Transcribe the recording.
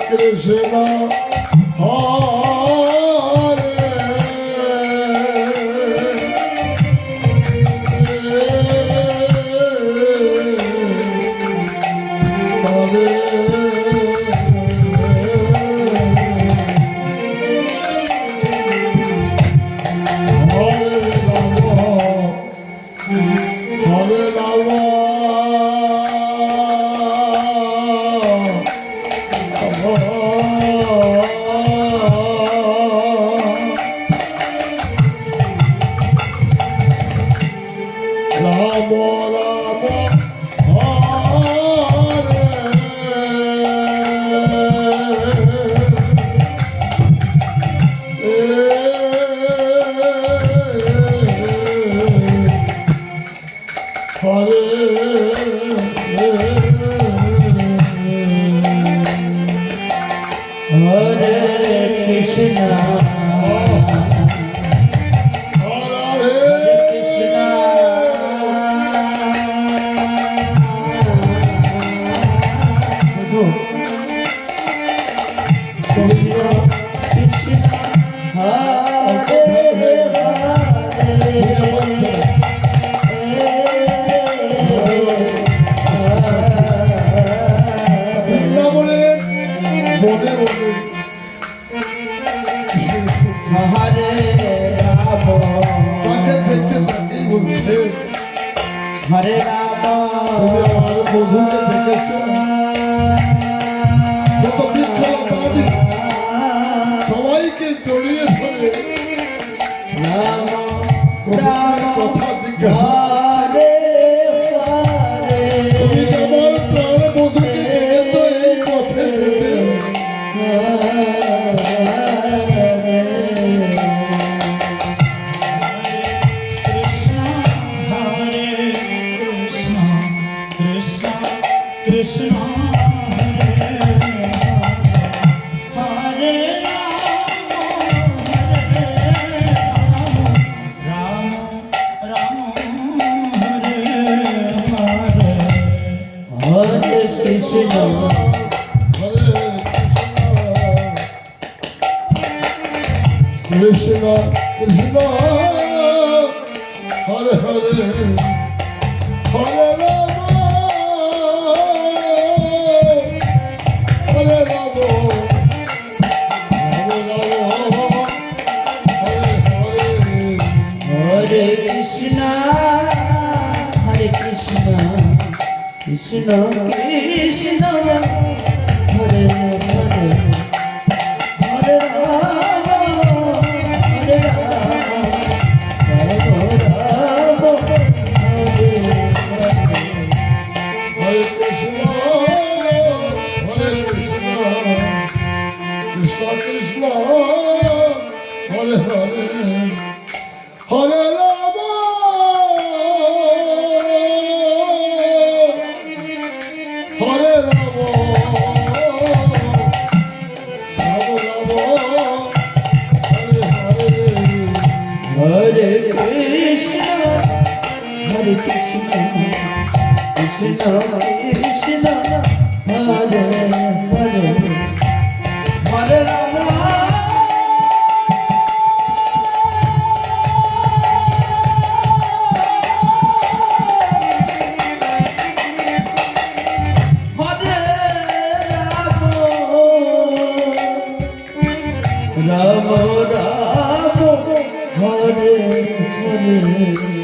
Krishna bola. Har har Kışla kışla Hare hare Hare Hare